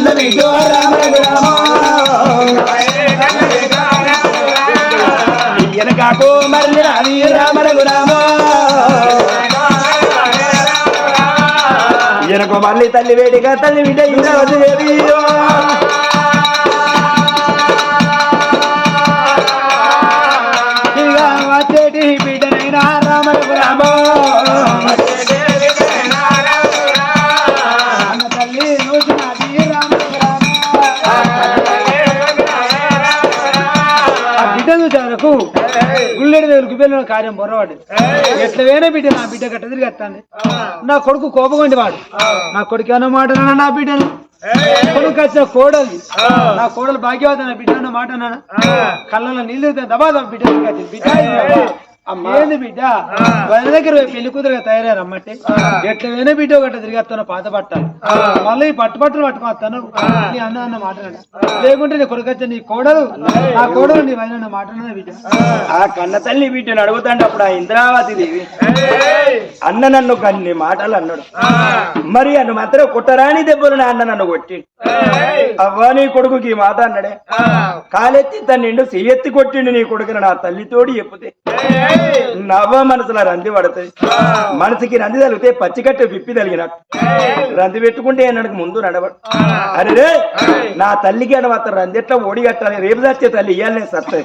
కన్న రామ రఘురామ వెనకాకు రాని రామ రఘురామ వెనక మళ్ళీ తల్లి వేడిగా తల్లి బిడ్డ ఆ బిడ్డ చూసేవరకు గుళ్ళెడి దేవులకు వెళ్ళిన కార్యం పొరవాడు ఎట్ల వేనే బిడ్డ నా బిడ్డ గట్ట తిరిగి నా కొడుకు కోపగొండి వాడు నా కొడుకు ఏమన్నా మాట నా బిడ్డను? కొడుకు వచ్చిన కోడలు. నా కోడలు భాగ్యవతి నా బిడ్డ అన్న మాట అన్నానా? కళ్ళలో నీళ్ళు దబా దబా బిడ్డ. బిడ్డ ఏంది బిడ్డ? వాళ్ళ దగ్గర పెళ్ళి కూతురుగా తయారయ్యారు అమ్మంటే ఎట్ల వేనే బిడ్డ ఒకటి తిరిగి వస్తాను పాత పట్టాలి మళ్ళీ ఈ పట్టు పట్టులు పట్టుకొస్తాను నీ అన్న అన్న మాట అన్నాడు. లేకుంటే నీ కొడుకు వచ్చే నీ కోడలు నా కోడలు నీ వదిన అన్న మాట అన్నది బిడ్డ. ఆ. కన్న తల్లి బిడ్డను అడుగుతాండి అప్పుడు ఆ ఇంద్రావతి దేవి. అన్న నన్ను కన్ని మాటలు అన్నాడు. మరి అన్న మాత్రం కుట్టరాని దెబ్బలు నా అన్న నన్ను కొట్టి. అవ్వా నీ కొడుకుకి ఈ మాట అన్నాడే. కాలెత్తి తన నిండు చెయ్యెత్తి కొట్టిండు నీ కొడుకుని నా తల్లితోడి చెప్పుతే. నవ్వ మనసులో రంది పడతాయి మనసుకి రంది తగిలితే పచ్చికట్టు పిప్పి తగిలినట్టు రంది పెట్టుకుంటే అన్నడికి ముందు నడవడు అరే నా తల్లికి అన్న మాత్రం రంది ఎట్లా ఓడి కట్టాలి? రేపు చచ్చే తల్లి ఇయ్యాలనే సత్తాయి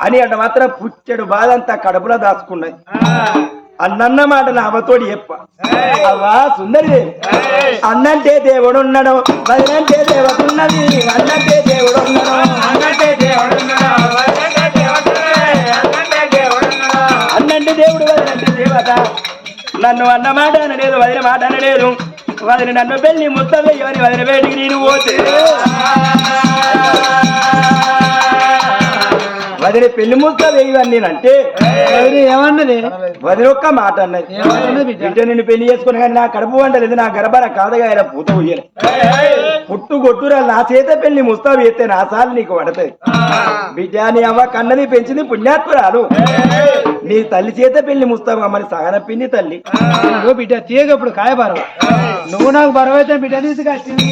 అని అంట మాత్రం పుచ్చడు బాధ అంతా కడుపులో దాచుకున్నాయి. అన్నన్న మాట నా అవతోడి చెప్ప. అవ్వా సుందరి అన్నంటే దేవుడు ఉన్నాడు వదినంటే దేవతున్నది అన్నంటే దేవుడు ఉన్నాడు అన్నంటే దేవుడు ఉన్నాడు దేవుడు వదినంటే దేవత. నన్ను అన్న మాట అనలేదు వదిన మాట అనలేదు. వదిన నన్ను పెళ్ళి ముద్ద వేయమని వదిన బయటికి నేను పోతే. వదిన పెళ్ళి ముద్ద వేయవని నేనంటే వదిన ఏమన్నది? వదిన ఒక్క మాట అన్నది. బిడ్డ? నిన్ను పెళ్ళి చేసుకుని కానీ నా కడుపు వంటలేదు నా గర్భాన కాదగా ఆయన పూత ఉయ్యలే పుట్టు కొట్టురా నా చేత పెళ్ళి ముస్తాబు ఎత్తే నా సార్లు నీకు పడతాయి. బిడ్డ నీ అవ్వ కన్నది పెంచింది పుణ్యాత్మురాలు. నీ తల్లి చేత పెళ్ళి ముస్తాబు మరి సగన పిండి తల్లి. బిడ్డ తీయగప్పుడు కాయ బరవ నువ్వు నాకు బరవ అయితే బిడ్డ తీసుకొచ్చింది.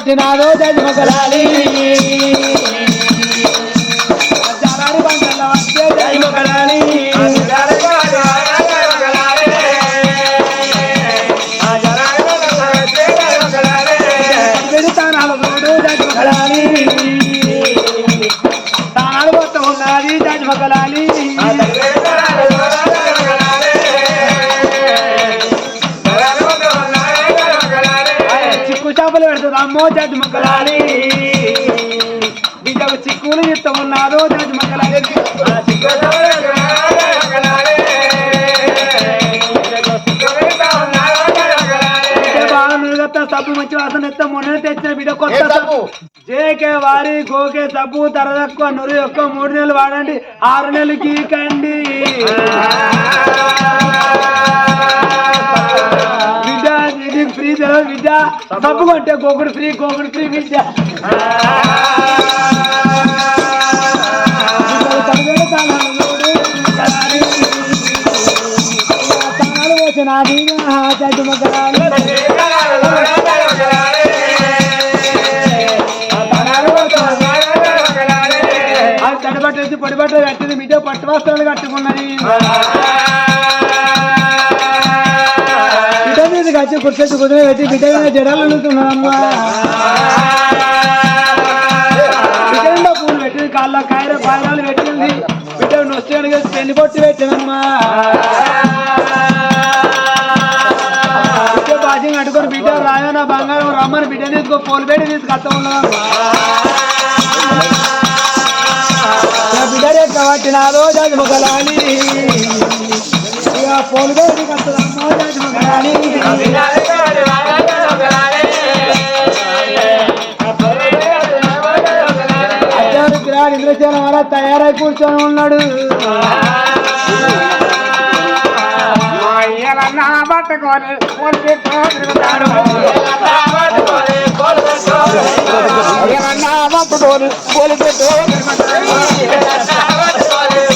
కాబట్టి నాదో మక్కలాలి బిడ్డకు చిక్కులు ఇష్టం ఉన్నాదో జడ్జి మక్కలాలి సబ్బు మంచి వాసన ఎత్త మొన్న తెచ్చిన బిడ్డ కొత్త సబ్బు? జేకే వారి గోకే సబ్బు ధర తక్కువ నూరు యొక్క మూడు నెలలు వాడండి. ఆరు నెలలు గీకండి. తెలియదు విద్య. సబ్బు కొంటే గోకుడు ఫ్రీ గోకుడు ఫ్రీ విద్య. తడబట్టేసి పొడి కట్టింది బిడ్డ పట్టు వస్త్రాలు కట్టుకున్నది. కాచి మీదకి కుర్చీ కుదిరే పెట్టి బిడ్డ జడాలు అడుగుతున్నాడమ్మా బిడ్డ పూలు పెట్టింది కాళ్ళ కాయర పాయరాలు పెట్టింది. బిడ్డ నొచ్చి పెళ్ళి పొట్టి పెట్టినమ్మా బిడ్డ బాధ్యం కట్టుకొని బిడ్డ రాయన బంగారం రమ్మని బిడ్డ తీసుకో పోలు పెట్టి తీసుకొస్తా ఉన్నదమ్మా బిడ్డ రేపు కాబట్టి నా రోజు అది మొగలాలి ఇక ఇంద్రసేన వల్ల తయారై కూర్చొని ఉన్నాడు మా పట్టుకొని పట్టుకొని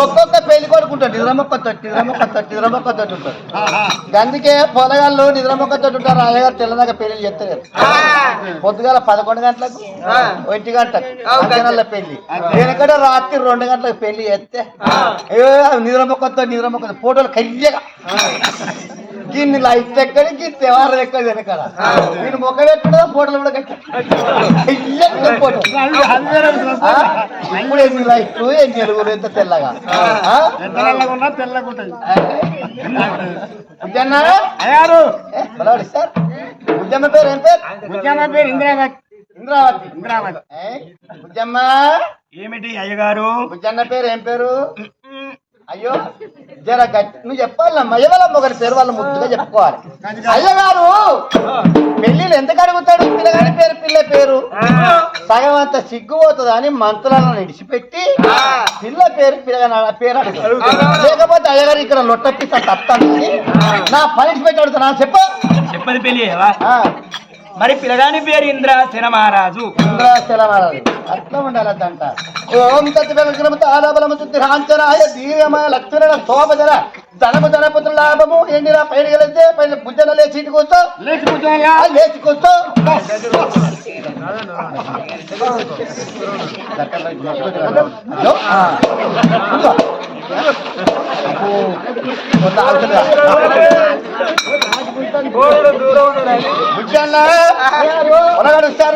ఒక్కొక్క పెళ్ళి కొడుకుంటాడు నిద్రమొక్కతో నిద్రమొక్కతో నిద్రమొక్కతో ఉంటాడు అందుకే పొలగాళ్ళు నిద్రమొక్కతో ఉంటారు. అయ్యగారు తెల్లదాకా పెళ్ళి చేస్తారు పొద్దుగాల పదకొండు గంటలకు ఒంటి అంజనాల పెళ్ళి. వెనకడ రాత్రి రెండు గంటలకు పెళ్ళి చేస్తే నిద్రమొక్కతో నిద్రమొక్కతో ఫోటోలు కయ్యగా గిన్ని లైట్ ఎక్కడి గిన్ని తెవారం ఎక్కడి వెనకాల నేను మొక్క పెట్టుకుంటా ఫోటోలు కూడా కయ్యగా ఫోటో? ఇప్పుడు ఎన్ని లైట్లు ఎన్ని ఎలుగులు ఎంత తెల్లగా? సార్. బుజ్జమ్మ పేరు ఏం పేరు? ముఖ్యమ పేరు ఇందిరావతి. ఇంద్రావతి. ఇందిరావతి. బుజ్జమ్మ ఏమిటి అయ్యగారు? బుజ్జన్న పేరు ఏం పేరు? అయ్యో జర గట్టి నువ్వు చెప్పాలమ్మా. అయ్యవాళ్ళమ్మ ఒకరి పేరు? వాళ్ళ ముద్దుగా చెప్పుకోవాలి. అయ్యగారు పెళ్ళిళ్ళు ఎందుకు అడుగుతాడు? పిల్లగాని పేరు పిల్ల పేరు. సగం అంత సిగ్గు పోతుంది అని మంత్రాలను విడిచిపెట్టి పిల్ల పేరు పిల్లగా పేరు అడుగుతాడు. లేకపోతే అయ్యగారు ఇక్కడ లొట్ట పిస్త తత్తాను నా పని పెట్టి అడుగుతున్నా చెప్పు. చెప్పది పెళ్ళి మరి పిల్లగాని పేరు ఇంద్ర మహారాజు. అట్లా ఉండాలంట. ఓం తత్వలగ్రమ తాళబలము తుత్తిరాంచనాయ దీర్ఘమ లక్షణ శోభజన ధనము ధనపుత్ర లాభము. పైడిగలితే పైన భుజన లేచి ఇంటికి వస్తూ లేచి ఆ లేచి కొంత ఆగుతుందిగా. బుజ్జన్న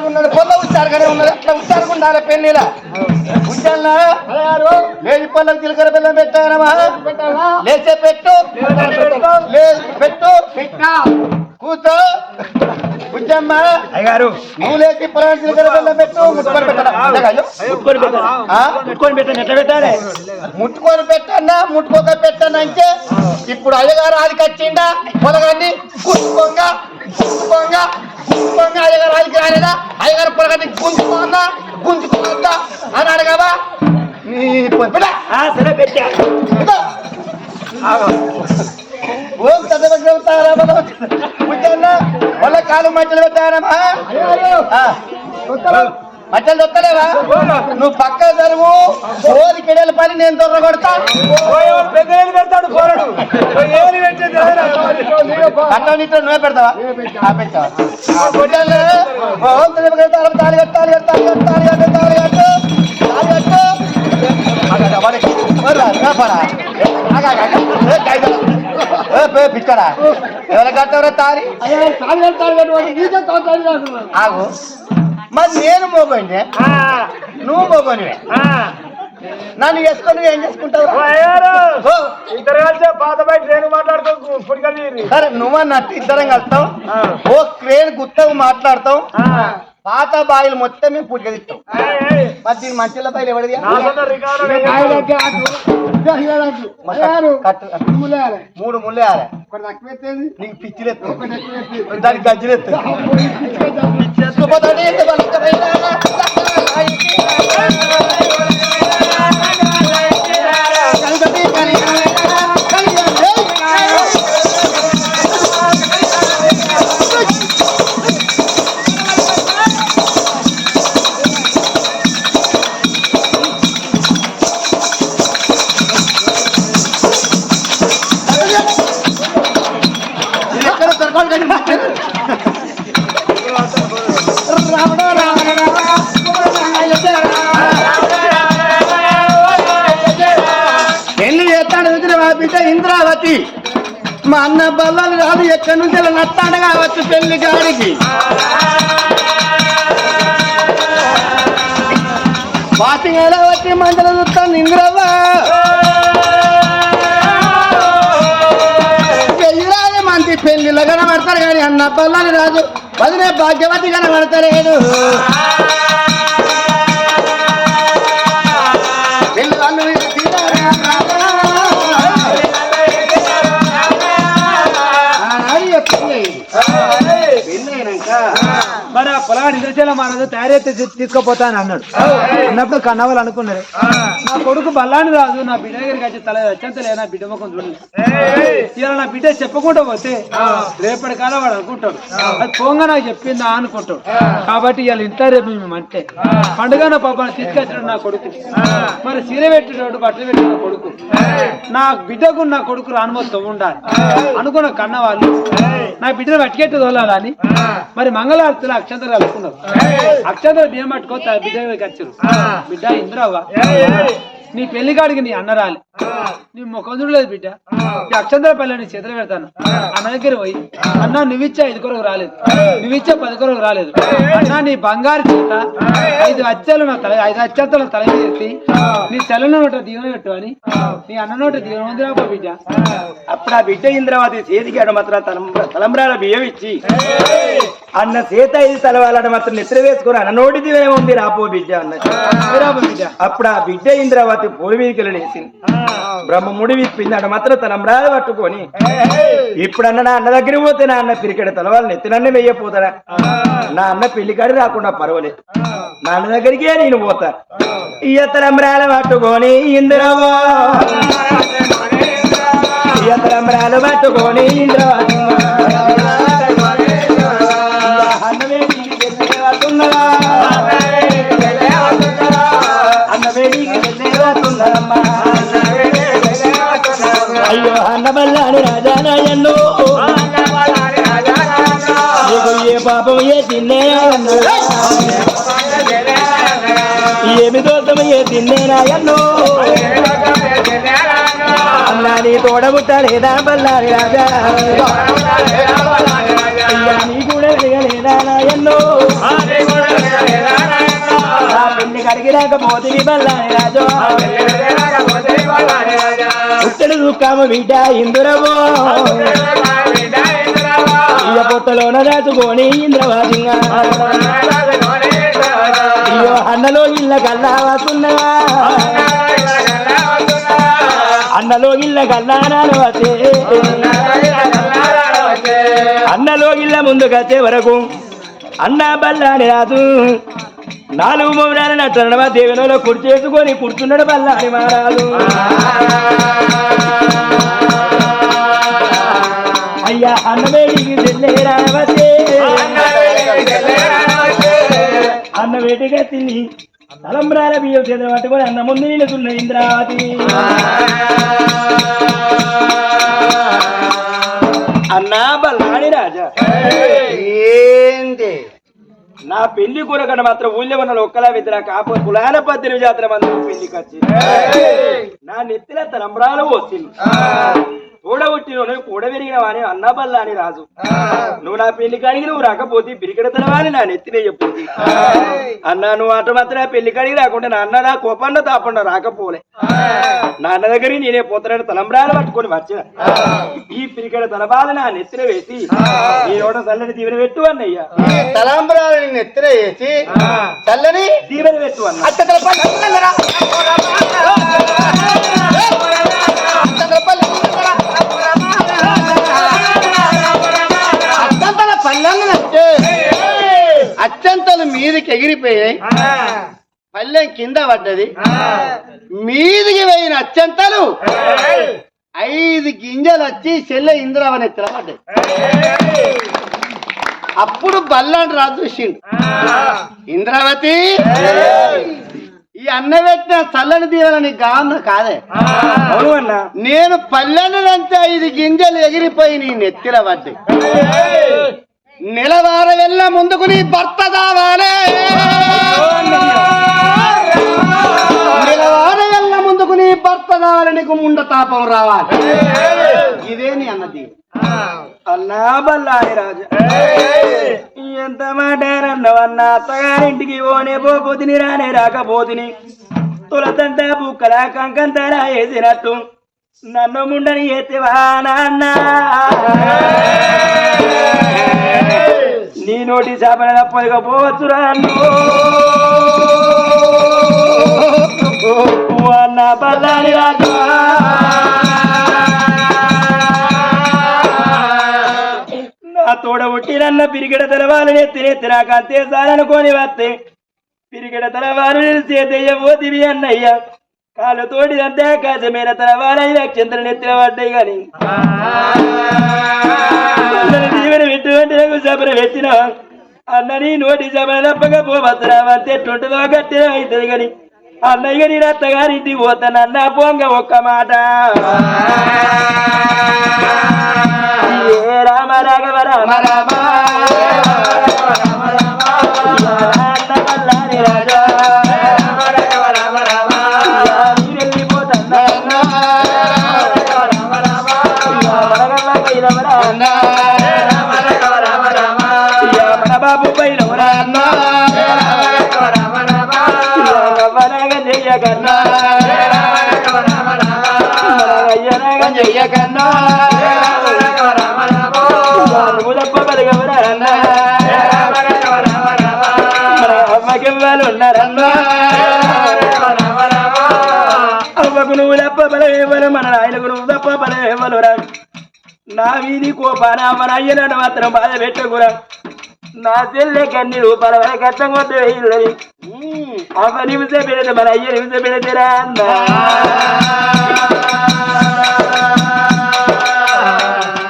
ఉన్నాడు పొల్ల ఉచ్చారుగానే ఉన్నాడు అట్లా ఉచ్చారుగా ఉండాలి పెళ్ళిల బుజ్జన్న లేచి పొల్లకు చిలకర బెల్లం పెట్టానమా లేచే పెట్టు పెట్టు పెట్టు కూర్చో. బుజ్జమ్మ అయ్యగారు. నువ్వు లేచి పొలం చిలకర బెల్లం పెట్టు ముట్టుకొని. ముట్టుకొని పెట్టాను? ఆ? ముట్టుకొని పెట్టాను? ఎట్లా పెట్టాలి? ముట్టుకొని పెట్టన్నా ముట్టుకోక పెట్టన్నా అంటే ఇప్పుడు అయ్యగారు ఆదికి వచ్చిండా? పొలగాన్ని గుంజుకోంగా గుంజుకోంగా గుంజుకోంగా. అయ్యగారు ఆదికి రాలేదా? అయ్యగారు పొలగాన్ని గుంజుకోంగా గుంజుకోంగా అని అడగవా? నీ సరే పెట్టా. ఓం తదవగ్రం తారాబలం. బుజ్జన్న, వాళ్ళ కాలు మధ్యలో పెట్టానమ్మా మట్టలు మధ్యలో దొక్కలేవా నువ్వు పక్క జరుగు ఓరి కిడల పని నేను దొర్ర కొడతా పెడతాడు పోరాడు అట్లా నువ్వే పెడతావా? పెట్టావా? ఓం తదవగ్రం తారాబలం. కట్టాలి కట్టాలి తాళి పిచ్చరా ఎవరు కట్టవరా తారి ఆగు మరి నేను మోగండి నువ్వు మోగనివే నన్ను వేసుకొని ఏం చేసుకుంటావు ఇద్దరు కలిసి పాత బయట నేను మాట్లాడుతావు సరే నువ్వు అన్నట్టు ఇద్దరం కలుస్తావు ఓ క్రేన్ గుత్తవు మాట్లాడతావు పాత బాయిలు మొత్తం మేము పూజగిస్తాం మరి దీని మంచిల బాయిలు ఎవరిది? మూడు ముళ్ళేయాలి నీకు పిచ్చిలెత్తు దానికి గజ్జిలెత్తు శుభతోటి పెళ్ళి చేస్తాడు చూసిన మా ఇంద్రావతి? మా అన్న బల్లలు రాదు ఎక్కడి నుంచి నత్తాడు కావచ్చు పెళ్ళి గారికి వాటి ఎలా వచ్చి మంచి చూస్తాను ఇంద్రవా అన్న పల్లని రాజు. వదిలే భాగ్యవతి కనబడతలేదు పొలాన్ని ఇంద్రశైల మహారాజు తయారైతే తీసుకుపోతాను అన్నాడు. అన్నప్పుడు కన్నవాళ్ళు అనుకున్నారు. నా కొడుకు బల్లాని రాజు నా బిడ్డ దగ్గరికి వచ్చి తల వచ్చేంతలే నా బిడ్డ ముఖం చూడలేదు ఇలా నా బిడ్డ చెప్పకుండా పోతే రేపటి కాలం వాడు అనుకుంటాడు. అది పోంగా నాకు చెప్పిందా అనుకుంటాడు. కాబట్టి ఇవాళ ఇంట్లో రేపు మేము అంటే పండుగ నా పాపాన్ని తీసుకొచ్చాడు నా కొడుకు. మరి సీర పెట్టినోడు బట్టలు పెట్టిన కొడుకు. నా బిడ్డకు నా కొడుకు రానుమొత్తం ఉండాలి. అనుకున్న కన్న వాళ్ళు నా బిడ్డను పట్టుకెట్టు తోలాలని. మరి మంగళారతులు అక్షంతలు కలుపుకున్నారు అక్షంతలు బియ్యం పట్టుకో బిడ్డ ఖర్చులు బిడ్డ ఇంద్రవ్వ నీ పెళ్ళి కాడికి నీ అన్న రాలి నీ ముఖం చూడలేదు బిడ్డ. ఈ అక్షంతల పల్లె నీ చేతులు పెడతాను. అన్న దగ్గర పోయి అన్న నువ్విచ్చే ఐదు కొరకు రాలేదు. నువ్విచ్చే పది కొరకు రాలేదు. అన్న నీ బంగారు చేత ఐదు అచ్చలు నా తల ఐదు అచ్చంతలు తల ఎత్తి నీ చెల్ల నోట దీవెన పెట్టు అని నీ అన్న నోట దీవెన ఉంది రాబో బిడ్డ. అప్పుడు ఆ బిడ్డ ఇంద్రావతి చేతికాడు మాత్రం తలం- తలంబ్రాల బియ్యం ఇచ్చి అన్న సీత ఇది కలవాలని మాత్రం నిద్ర వేసుకుని అన్న నోటి దివే ఉంది రాపో బిడ్డ అన్నది అప్పుడు ఆ బిడ్డ ఇంద్రావతి పొడి మీదకి వెళ్ళేసింది. బ్రహ్మ ముడి విప్పింది. అట మాత్రం తలంబ్రాలు పట్టుకొని ఇప్పుడు అన్న నా అన్న దగ్గర పోతే నా అన్న పిరికెడ తలవాళ్ళు నెత్తినన్నే వెయ్యపోతాడా? నా అన్న పెళ్ళికాడి రాకుండా పర్వాలేదు నా అన్న దగ్గరికే నేను పోతా. ఇయ్య తలంబ్రాలు పట్టుకొని ఇంద్రవో. ఇయ్య తలంబ్రాలు పట్టుకొని ఇంద్రవా. అయ్యో అన్నబల్లాని రాజానాయన్ను ఏ పాపం ఏ తిన్నే ఏమి దోషం ఏ తిన్నేనాయన్ను అన్నా నీ తోడబుట్టలేదా బల్లాని రాజా. అయ్యా నీ కూడా వెలగలేదా నాయన్ను. పెళ్ళి కడిగి పుట్టడు దుఃఖామ బిడ్డ ఇందురవో. ఇయ్య పొట్టలోన దాచుకొని అయ్యో అన్నలో ఇళ్ళ కల్లా వస్తున్నవా అన్నలో ఇళ్ళ కల్లా నానవతే అన్నలో ఇళ్ళ ముందుకొచ్చే వరకు అన్న బల్లాని రాజు నాలుగు మౌనాల నట్టనడమా దేవనలో కుర్చీ చేసుకొని కూర్చున్నాడు బల్లాడి మారాలు అయ్యా అన్నవేడికి తెల్లేరావతే అన్న తిని తలంబ్రాల బియ్యం చేత పట్టుకొని అన్న ముందు నిలుతున్న ఇంద్రావతి. అన్నా బల్లాడి రాజా. ఏంటి నా పెళ్ళి కూరగడ మాత్రం ఊళ్ళో ఉన్న ఒక్కలా విద్ర కాపు కులాల పద్దెనిమిది జాతర మంది పెళ్ళికి వచ్చి నా నెత్తిన తలంబ్రాలు వచ్చింది కూడబుట్టిన కూడ విరిగిన వాని అన్నబల్ల అని రాజు నువ్వు నా పెళ్ళి కాడికి నువ్వు రాకపోతే బిరికడ తలవాని నా నెత్తినే చెప్పుంది అన్న నువ్వు అట మాత్రం పెళ్ళి కాడికి రాకుండా నా అన్న నా కోపంలో తాపండ రాకపోలే. నా అన్న దగ్గరికి నేనే పోతాడు తలంబ్రాలు పట్టుకొని వచ్చిన. ఈ పిరికడ తలబాల నా నెత్తిన వేసి ఈ రోడ చల్లని దీవెన పెట్టు అన్నయ్య. తలంబరాలని నెత్తిన వేసి చల్లని దీవెన పెట్టు అన్న. అత్యంతలు మీదకి ఎగిరిపోయాయి. పల్లెం కింద పడ్డది. మీదికి పోయిన అత్యంతలు ఐదు గింజలు వచ్చి చెల్లె ఇంద్రావని ఎత్తున పడ్డాయి అప్పుడు బల్లాంటి రాజు చూసిండు. ఇంద్రావతి ఈ అన్న పెట్టిన చల్లని దీవెనని గాను కాదే. నేను పల్లెనంతా ఐదు గింజలు ఎగిరిపోయి నీ నెత్తిల పడ్డాయి. నిలవార వెళ్ళ ముందుకు నీ భర్త దావాలే నిలవార వెళ్ళ ముందుకు నీ భర్త దావాలి నీకు ముండ తాపం రావాలి. ఇదే నీ అన్నది. అన్నా బల్లాని రాజు. ఎంత మాటారన్నవన్న అత్తగారింటికి ఓనే పోపోతిని రానే రాకపోతిని. తులతంట బుక్కల కంకంతరా వేసినట్టు నన్ను ముండని ఎత్తివా నాన్న. నీ నోటి చేపల తప్పకపోవచ్చురా అన్న బల్లాని రాజు. నా తోడ నన్న పిరిగిడ తలవాలని తినే నాకు అంతే సారనుకొని వస్తే పిరిగిడ తలవారు చేతయ్య పోతివి అన్నయ్య. కాలు తోడి అంతే తన తలవాలయ్య చంద్రుని ఎత్తిన పడ్డాయి గాని. జీవన ఎటువంటి నాకు పెట్టిన. అన్నని నోటి సభను తప్పక పోవచ్చురా అంతే గట్టిన అవుతుంది గాని. అన్నయ్య నేను అత్తగారింటికి పోతానన్న పొంగ ఒక్క మాట. ఏ రామ రాఘవ రామ రామ. అవ్వకు మన నాయనకు నువ్వు తప్ప బలమేవరు రా నా వీధి కోపాన మన అయ్యనను మాత్రం బాధ పెట్టకురా. నా చెల్లె కన్ని రూపాయల వరకు కష్టం కొట్టు వేయాలని అవ్వ నిమిషం పెడితే మన అయ్య నిమిషం పెడితేరా అన్న.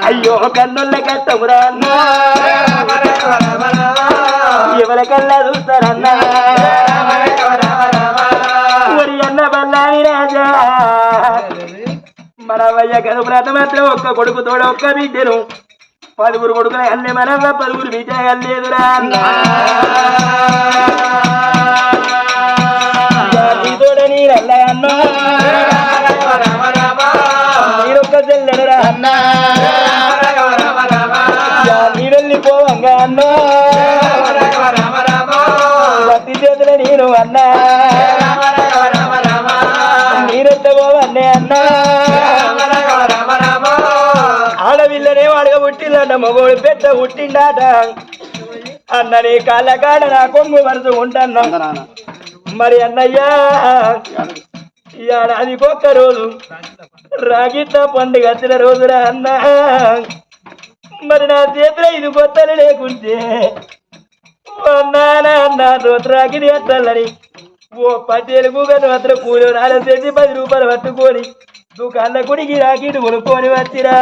అయ్యో కన్నుల కష్టమురా అన్న. ఎవరికల్లా చూస్తారన్నా. మన వయ్య కనుపురాత మాత్రం ఒక్క కొడుకు తోడ ఒక్క బిడ్డను. పలుగురు కొడుకుల అల్లే మనవ పలుగురు బిడ్డ అల్లేదురా అన్న. నీరొక్క అన్న. నీడెళ్ళిపోవంగా అన్నో. భక్తి చేతుల నేను అన్నా. మగోడు పెద్ద పుట్టిండాట. అన్నని కాళ్ళ నా కొంగు వరుస ఉంటాను మరి అన్నయ్యా ఈ ఏడాదికి ఒక్క రోజు. రాగిట్ల పండుగ వచ్చిన రోజురా అన్నా. మరి నా చేతిలో ఇది కొత్తలు లేకుంటే. నా రోత్రాకిని ఎత్తాలని ఓ పదేలు గూగలు అతను కూలి నాలుగు పది రూపాయలు పట్టుకొని. దుకాళ్ళ గుడికి రాకిటి కొనుక్కొని వచ్చిరా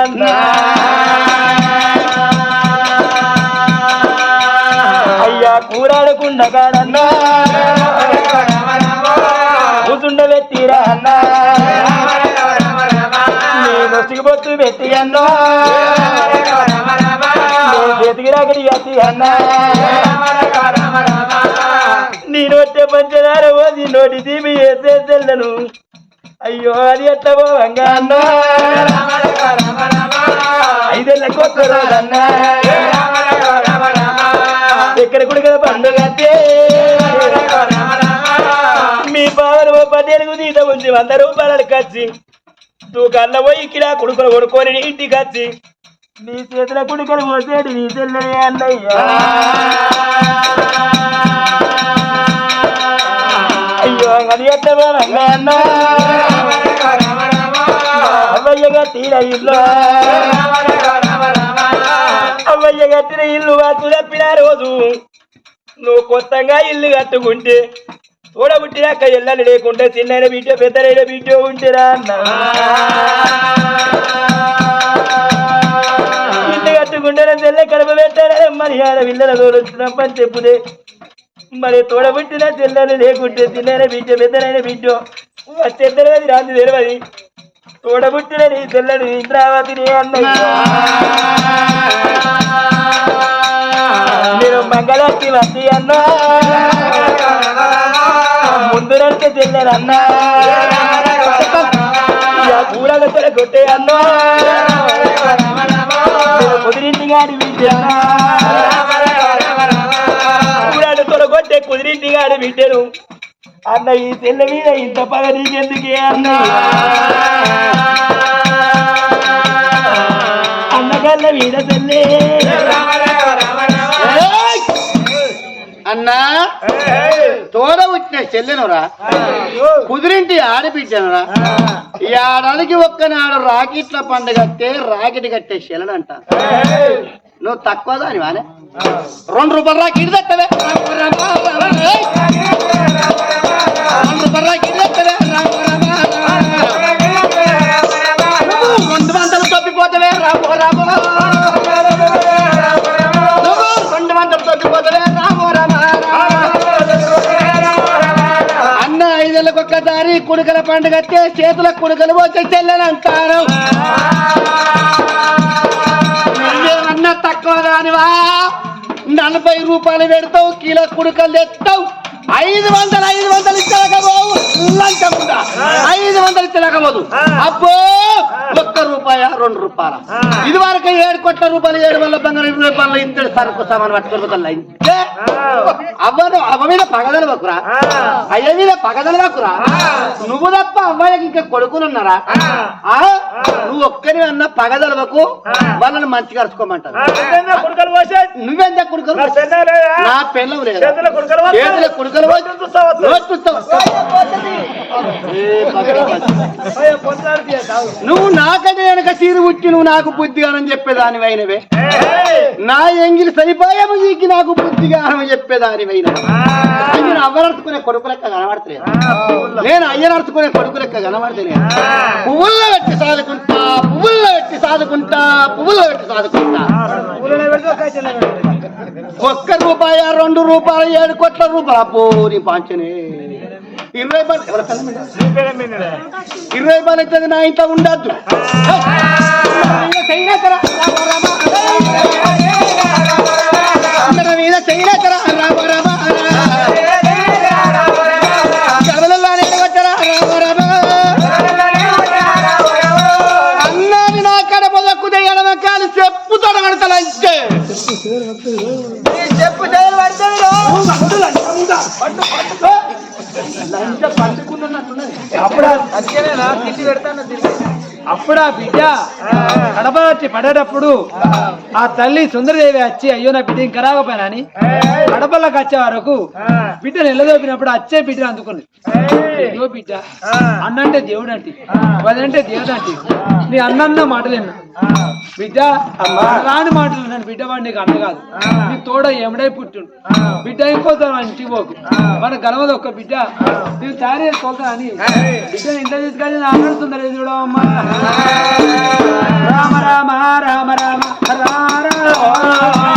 అయ్యా కూరాడకుండా కాడన్నా కూతుండ అన్నా నేను సిగిపోతు పెట్టి అన్నా చేతికి రాకడి ఎత్తి అన్నా నీ నోటే పంచదార పోసి నోటి తీపి వేసే తెల్లను అయ్యో అది ఎట్ట పోవంగా అన్నా ఐదేళ్ళ కొత్త రోజన్నా. ఎక్కడ కుడిగా పండుగ మీ బావలు ఓ పదేళ్ళకు తీత ఉంచి వంద రూపాయలు కచ్చి. తూకల్ల పోయి ఇక్కడ కొడుకులు కొనుక్కొని నీ ఇంటికి వచ్చి నీ చేతుల కుడికలు పోసేటి నీ చెల్లెనే అన్నయ్యా. అవ్వయ్యగా తీర ఇల్లు అవ్వయ్య ఇల్లు తప్పిన రోజు నువ్వు కొత్తగా ఇల్లు కట్టుకుంటే తోడబుట్టినాక ఇళ్ళని లేకుంటే చిన్న బిడ్డ పెద్దలైన బిడ్డ ఉంటేరా అన్న ఇల్లు కట్టుకుంటే తెల్ల కడప పెట్టారా మరి ఆడ పిల్లల వచ్చినప్పని చెప్పుదే మరి తోడబుట్టిన తెల్లని లేకుంటే చిన్న బిడ్డ పెద్దలైన బిడ్డ. వచ్చేద్దరు రాంది తెలియదు తోడబుట్టిన నీ చెల్లెలు ఇంద్రావతిని అన్నయ్య. నేను మంగళాకి వస్తి అన్నా. ముందు నడిచే చెల్లెనన్నా ఊరగ కొట్టే అన్నా. నేను కుదిరింటి గాడి బిడ్డ అంటే కుదిరింటి గాడి బిడ్డను అన్న ఈ తెల్ల మీద ఇంత పగ నీకెందుకే అన్న? అన్నగల్ల మీద తెల్లే. అన్నా తోడ వచ్చిన చెల్లెనురా. కుదిరింటి ఆడబిడ్డనురా. ఈ ఆడానికి ఒక్కనాడు రాకెట్ల పండుగ కట్టే రాకెట్ కట్టే చెల్లెనంట నువ్వు తక్కువ దాని వానే రెండు రూపాయలు రాకెట్ తట్టవే రెండు రూపాయలు రాకెట్ రెండు వందలు రాబో రాబో రెండు వందలు రాబో రామా అన్న ఐదేళ్ళకి ఒక్క దారి కుడుకల పండుగ చేతుల కుడుకలు పోతే చెల్లెనంటారు నువ్వేమన్నా తక్కువ దానివా? నలభై రూపాయలు పెడతావు కిలో కుడుకలు తెస్తావు ఐదు వందలు ఐదు వందలు ఇచ్చలేకపోవు లంచముందా ఐదు వందలు ఇచ్చలేకపోదు అబ్బో ఒక్క రూపాయ రెండు రూపాయల? ఇది వరకు ఏడు కోట్ల రూపాయలు ఏడు వందల బంగారం ఇరవై రూపాయలు ఇంతటి సరుకు సామాన్ పట్టుకొని అవ్వను అవ్వ మీద పగదలు వక్కురా అయ్య మీద పగదలు వక్కురా నువ్వు తప్ప అమ్మాయికి ఇంకా కొడుకులు ఉన్నారా? ఆ? నువ్వు ఒక్కరి అన్న పగదలవకు వాళ్ళని మంచిగా అరుచుకోమంటారు. నువ్వెంత కొడుకులు? నా పెళ్ళం లేదు? చేతుల కొడుకలు నువ్వు నాకంటే వెనక చీరు పుట్టి నువ్వు నాకు బుద్ధిగానని చెప్పేదాని అయినవే నా ఎంగిలి సరిపోయాము నీకు నాకు బుద్ధిగానం చెప్పేదాని అయిన నేను అవ్వనడుచుకునే కొడుకు లెక్క కనబడతలేదు నేను అయ్యనడుచుకునే కొడుకు లెక్క కనబడతలేదు పువ్వుల్లో పెట్టి సాదుకుంటా పువ్వుల్లో పెట్టి సాదుకుంటా పువ్వుల్లో పెట్టి సాదుకుంటా ఒక్క రూపాయ రెండు రూపాయలు ఏడు కోట్ల రూపాయలు పోని పాంచనే ఇరవై? ఇరవై రూపాయలు అయితే నా ఇంట్లో ఉండద్దు రామ రామ చెప్పు అప్పుడు అప్పుడు ఆ బిడ్డ కడప వచ్చి పడేటప్పుడు ఆ తల్లి సుందరదేవి వచ్చి అయ్యో నా బిడ్డ ఇంకా రాకపోయినా అని కడపలోకి వచ్చే వరకు బిడ్డ నిలదోపినప్పుడు వచ్చే బిడ్డను అందుకుంది. అయ్యో బిడ్డ అన్నంటే దేవుడు అంటే వదంటే దేవుడు అంటే నీ అన్నన్న మాటలేను బిడ్డ రాని మాటలు విన్నాను బిడ్డ వాడు నీకు అన్న కాదు. నీ తోడ ఎమడై పుట్టుండు. బిడ్డ అయిపోతాను ఇంటికి పోకు. మన గలవదు ఒక్క బిడ్డ. నేను తయారు చేసుకోతా అని బిడ్డ ఇంత తీసుకొని నా అన్నడుతుందరే రామ రామ రామ రామ రామ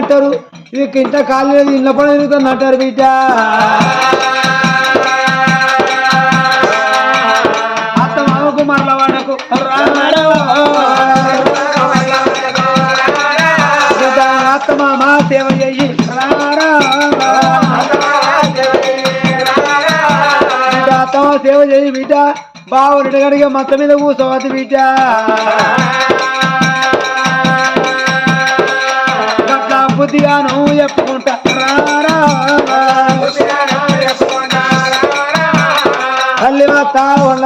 అంటారు. ఇది ఇంత కాలు లేదు ఇళ్ళ పని తిరుగుతుంది అంటారు బిడ్డ? అత్త మామకు మరల అత్త మామ సేవ చెయ్యి. బిడ్డ అత్తమ్మ సేవ చెయ్యి బిడ్డ. బావుడి గడిగా మత్త మీద కూర్చోవద్దు బిడ్డ. బుద్ధిగాను చెప్పుకుంటా తల్లి మాత వాళ్ళ